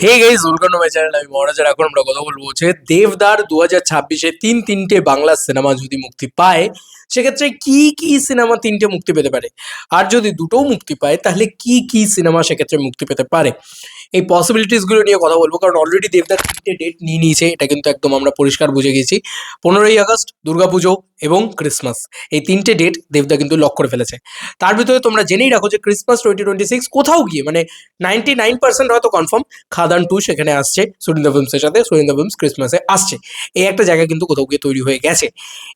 Hey guys welcome my channel আমি মহারাজার এখন আমরা কথা বলব হচ্ছে দেবদার দু হাজার ছাব্বিশে তিন তিনটে বাংলা সিনেমা যদি মুক্তি পায় সেক্ষেত্রে কি কি সিনেমা তিনটে মুক্তি পেতে পারে? আর যদি দুটোও মুক্তি পায়, তাহলে কি কি সিনেমা সেক্ষেত্রে মুক্তি পেতে পারে? এই পসিবিলিটিসগুলো নিয়ে কথা বলব, কারণ অলরেডি দেবদার তিনটে ডেট নিয়ে নিয়েছে, এটা কিন্তু একদম আমরা পরিষ্কার বুঝে গেছি। পনেরোই আগস্ট, দুর্গাপুজো এবং ক্রিসমাস এই তিনটে ডেট দেবদা কিন্তু লক করে ফেলেছে। তার ভিতরে তোমরা জেনেই রাখো যে ক্রিসমাস টোয়েন্টি টোয়েন্টি সিক্স কোথাও গিয়ে মানে নাইনটি নাইন পার্সেন্ট হয়তো কনফার্ম খাদান টু সেখানে আসছে, সুরিন্দা ফিল্মসের সাথে, সুরিন্দা ফিল্মস ক্রিসমাসে আসছে। এই একটা জায়গা কিন্তু কোথাও গিয়ে তৈরি হয়ে গেছে।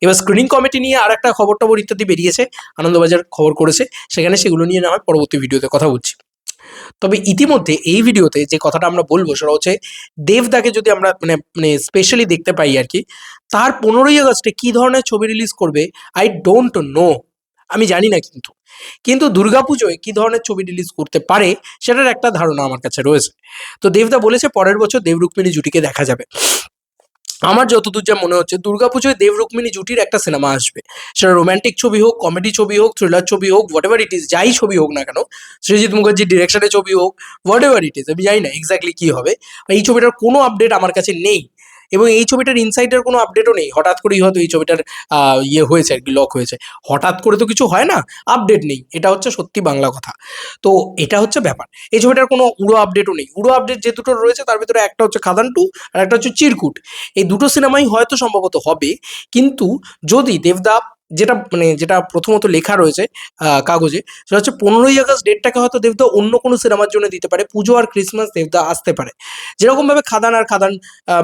এবার স্ক্রিনিং কমিটি নিয়ে আর একটা খবর টবর ইত্যাদি বেরিয়েছে, আনন্দবাজার খবর করেছে, সেখানে সেগুলো নিয়ে না হয় পরবর্তী ভিডিওতে কথা বলছি। তবে ইতিমধ্যে এই ভিডিওতে যে কথাটা আমরা বলব সেটা হচ্ছে, দেবদাকে যদি আমরা মানে মানে স্পেশালি দেখতে পাই আর কি, তার পনেরোই আগস্টে কী ধরনের ছবি রিলিজ করবে আই ডোন্ট নো আমি জানি না কিন্তু। কিন্তু দুর্গাপুজোয় কী ধরনের ছবি রিলিজ করতে পারে, সেটার একটা ধারণা আমার কাছে রয়েছে। তো দেবদা বলেছে, পরের বছর দেব রুক্মিণী জুটিকে দেখা যাবে। আমার যতদূর যা মনে হচ্ছে, দুর্গাপুজোয় দেব রুক্মিণী জুটির একটা সিনেমা আসবে। সেটা রোম্যান্টিক ছবি হোক কমেডি ছবি হোক থ্রিলার ছবি হোক হোয়াট এভার ইট ইজ যাই ছবি হোক না কেন, সৃজিৎ মুখার্জির ডিরেকশনে ছবি হোক হোয়াট এভার ইট ইজ আমি জানি না এক্স্যাক্টলি কী হবে। এই ছবিটার কোনো আপডেট আমার কাছে নেই। এবং এই ছবিটার ইনসাইডের কোনো আপডেটও নেই। হঠাৎ করেই হয়তো এই ছবিটার ইয়ে হয়েছে আর কি লক হয়েছে। হঠাৎ করে তো কিছু হয় না আপডেট নেই। এটা হচ্ছে সত্যি বাংলা কথা। তো এটা হচ্ছে ব্যাপার। এই ছবিটার কোনো উড়ো আপডেটও নেই। উড়ো আপডেট যে দুটো রয়েছে, তার ভিতরে একটা হচ্ছে খাদান টু আর একটা হচ্ছে চিরকুট। এই দুটো সিনেমাই হয়তো সম্ভবত হবে, কিন্তু যদি দেবদা যেটা মানে যেটা প্রথমত লেখা রয়েছে কাগজে, সেটা হচ্ছে পনেরোই আগস্ট ডেটটাকে হয়তো দেবদা অন্য কোনো সিনেমার জন্য দিতে পারে, পুজো আর ক্রিসমাস দেবদা আসতে পারে। যেরকমভাবে খাদান আর খাদান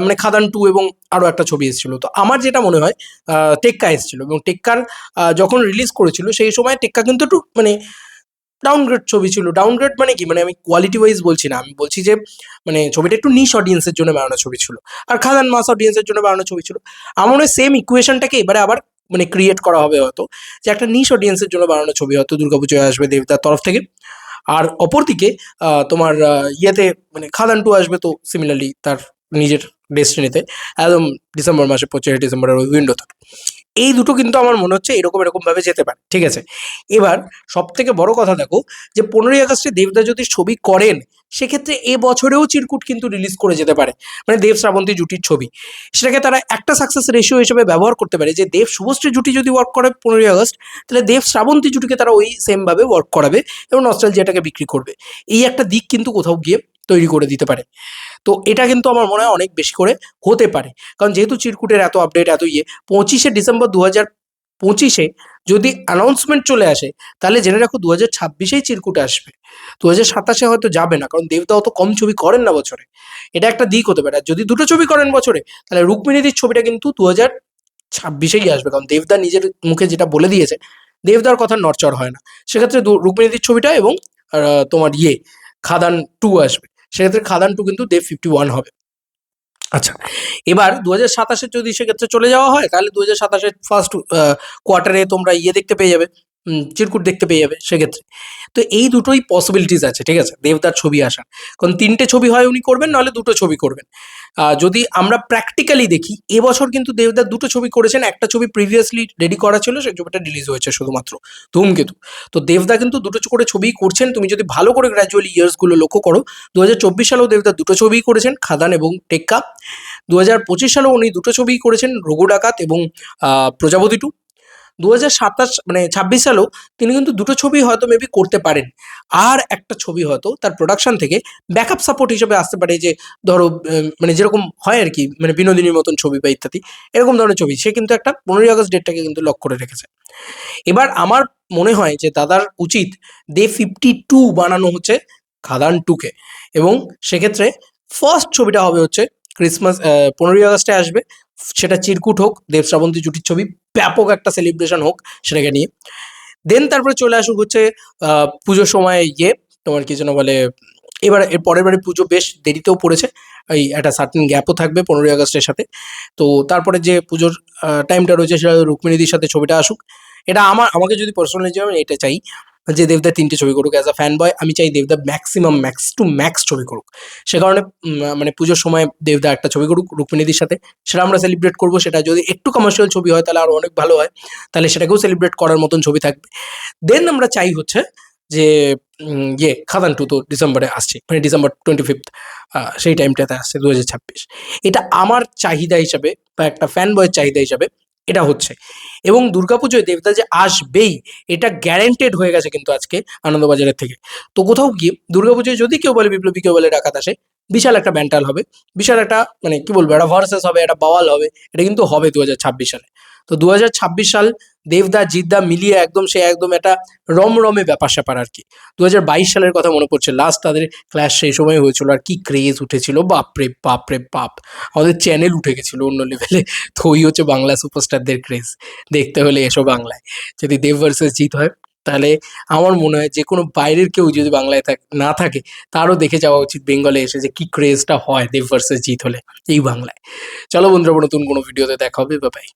মানে খাদান টু এবং আরও একটা ছবি এসেছিল। তো আমার যেটা মনে হয় টেক্কা এসেছিল এবং টেক্কার যখন রিলিজ করেছিল, সেই সময় টেক্কা কিন্তু একটু মানে ডাউনগ্রেড ছবি ছিল। ডাউনগ্রেড মানে কি? মানে আমি কোয়ালিটি ওয়াইজ বলছি না। আমি বলছি যে মানে ছবিটা একটু নিশ অডিয়েন্সের জন্য বানানো ছবি ছিল। আর খাদান মাস অডিয়েন্সের জন্য বানানো ছবি ছিল। আমার সেম ইকুয়েশনটাকে এবারে আবার মানে ক্রিয়েট করা হবে হয়তো। যে একটা নিশ অডিয়েন্সের জন্য বানানো ছবি হয়তো দুর্গাপুজোয় আসবে, দেবতার তরফ থেকে। আর অপরদিকে তোমার ইয়েতে মানে খাদান টু আসবে তো সিমিলারলি তার নিজের ডেস্টিনিতে একদম ডিসেম্বর মাসে পঁচিশে ডিসেম্বরের ওই উইন্ডোতে এই দুটো কিন্তু আমার মনে হচ্ছে এরকম এরকম ভাবে যেতে পারে। ঠিক আছে? এবার সব থেকে বড় কথা দেখো যে, পনেরোই আগস্টে দেবদা যদি ছবি করেন, সেক্ষেত্রে এ বছরেও চিরকুট কিন্তু রিলিজ করে যেতে পারে। মানে দেব শ্রাবন্তী জুটির ছবি। সেটাকে তারা একটা সাকসেস রেশিও হিসেবে ব্যবহার করতে পারে যে, দেব শুভশ্রী জুটি যদি ওয়ার্ক করে পনেরোই আগস্ট, তাহলে দেব শ্রাবন্তী জুটিকে তারা ওই সেমভাবে ওয়ার্ক করাবে এবং নস্টালজিয়াটাকে বিক্রি করবে। এই একটা দিক কিন্তু কোথাও গিয়ে তৈরি করে দিতে পারে। তো এটা কিন্তু আমার মনে হয় অনেক বেশি করে হতে পারে। কারণ যেহেতু চিরকুটের এত আপডেট এত ইয়ে পঁচিশে ডিসেম্বর দু হাজার পঁচিশে যদি অ্যানাউন্সমেন্ট চলে আসে, তাহলে জেনে রাখো দু হাজার ছাব্বিশেই চিরকুট আসবে। দু হাজার সাতাশে হয়তো যাবে না, কারণ দেবদা অত কম ছবি করেন না বছরে। এটা একটা দিক হতে পারে। যদি দুটো ছবি করেন বছরে, তাহলে রুক্মিণীদির ছবিটা কিন্তু দু হাজার ছাব্বিশেই আসবে। কারণ দেবদা নিজের মুখে যেটা বলে দিয়েছে, দেবদার কথা নড়চড় হয় না। সেক্ষেত্রে রুক্মিণীদির ছবিটা এবং তোমার ইয়ে খাদান টু আসবে। সেক্ষেত্রে খাদান টু কিন্তু দেব ফিফটি ওয়ান হবে। আচ্ছা। এবার দু হাজার সাতাশে যদি সেক্ষেত্রে চলে যাওয়া হয় তাহলে দু হাজার সাতাশের ফার্স্ট কোয়ার্টারে তোমরা ইয়ে দেখতে পেয়ে যাবে। চিরকুট দেখতে পেয়ে যাবে সেক্ষেত্রে। তো এই দুটোই পসিবিলিটিস আছে, ঠিক আছে? দেবদার ছবি আসার। কারণ তিনটে ছবি হয় উনি করবেন, নাহলে দুটো ছবি করবেন। যদি আমরা প্র্যাকটিক্যালি দেখি, এবছর কিন্তু দেবদার দুটো ছবি করেছেন। একটা ছবি প্রিভিয়াসলি রেডি করা ছিল, সেই ছবিটা রিলিজ হয়েছে শুধুমাত্র ধূমকেতু। তো দেবদা কিন্তু দুটো করে ছবিই করছেন। তুমি যদি ভালো করে গ্র্যাজুয়ালি ইয়ার্সগুলো লক্ষ্য করো দু হাজার চব্বিশ সালেও দেবদা দুটো ছবিই করেছেন, খাদান এবং টেক্কা। দু হাজার পঁচিশ সালেও উনি দুটো ছবিই করেছেন, রঘু ডাকাত এবং প্রজাপতি টু। দু সাতাশ মানে ছাব্বিশ সালেও তিনি কিন্তু দুটো ছবি হয়তো মেবি করতে পারেন। আর একটা ছবি হয়তো তার প্রোডাকশন থেকে ব্যাকআপ সাপোর্ট হিসেবে আসতে পারে যে ধরো মানে যেরকম হয় আর কি মানে বিনোদিনীর মতন ছবি বা ইত্যাদি, এরকম ধরনের ছবি। সে কিন্তু একটা পনেরোই আগস্ট ডেটটাকে কিন্তু লক করে রেখেছে। এবার আমার মনে হয় যে দাদার উচিত দে ফিফটি টু বানানো হচ্ছে খাদান টুকে এবং সেক্ষেত্রে ফার্স্ট ছবিটা হবে হচ্ছে ক্রিসমাস পনেরোই আগস্টে আসবে। সেটা চিরকুট হোক, দেব শ্রাবন্তী জুটির ছবি, ব্যাপক একটা সেলিব্রেশন হোক সেটাকে নিয়ে। দেন তারপরে চলে আসুক হচ্ছে পুজোর সময় ইয়ে তোমার কি যেন বলে, এবার এর পরের বারে পুজো বেশ দেরিতেও পড়েছে, এই একটা সার্টেন গ্যাপও থাকবে পনেরোই আগস্টের সাথে। তো তারপরে যে পুজোর টাইমটা রয়েছে সেটা রুক্মিণীদির সাথে ছবিটা আসুক। এটা আমার, আমাকে যদি পার্সোনালি যাবে এটা চাই যে দেবদা তিনটে ছবি করুক অ্যাজ আ ফ্যান বয় আমি চাই দেবদা ম্যাক্সিমাম ম্যাক্স টু ম্যাক্স ছবি করুক। সে কারণে মানে পুজোর সময় দেবদা একটা ছবি করুক, রুক্মিণীদির সাথে। সেটা আমরা সেলিব্রেট করব, সেটা যদি একটু কমার্শিয়াল ছবি হয়, তাহলে আরও অনেক ভালো হয়। তাহলে সেটাকেও সেলিব্রেট করার মতন ছবি থাকবে। দেন আমরা চাই হচ্ছে যে ইয়ে খাদান টু তো ডিসেম্বরে আসছে মানে ডিসেম্বর টোয়েন্টি ফিফথ সেই টাইমটাতে আসছে দু হাজার ছাব্বিশ। এটা আমার চাহিদা হিসাবে বা একটা ফ্যান বয়ের চাহিদা হিসাবে এটা হচ্ছে। এবং দুর্গাপুজোয় দেবতা যে আসবেই, এটা গ্যারেন্টেড হয়ে গেছে কিন্তু আজকে আনন্দবাজারের থেকে। তো কোথাও গিয়ে দুর্গাপুজোয় যদি কেউ বলে বিপ্লবী, কেউ বলে ডাকাত আসে, বিশাল একটা ব্যান্টাল হবে। বিশাল একটা মানে কি বলব, একটা ভার্সেস হবে, একটা বাওয়াল হবে, এটা কিন্তু হবে দু হাজার ছাব্বিশ সালে। তো দু হাজার ছাব্বিশ সাল দেবদা, জিদ্দা মিলিয়ে একদম সে একদম একটা রমরমে ব্যাপার স্যাপার আর কি। দু সালের কথা মনে পড়ছে লাস্ট তাদের ক্লাস সেই সময় হয়েছিল আর কি ক্রেজ উঠেছিল, বাপরে বাপরে বাপ। আমাদের চ্যানেল উঠে গেছিল অন্য লেভেলে তো ওই হচ্ছে বাংলা সুপারস্টারদের ক্রেজ দেখতে হলে এসো বাংলায়। যদি দেব ভার্সেস জিত হয়, তাহলে আমার মনে হয় যে কোনো বাইরের কেউ যদি বাংলায় থাক, না থাকে, তারও দেখে যাওয়া উচিত বেঙ্গলে এসে যে কি ক্রেজটা হয় দেব ভার্সেস জিত হলে, এই বাংলায়। চলো বন্ধুরা নতুন কোনো ভিডিওতে দেখা হবে বাই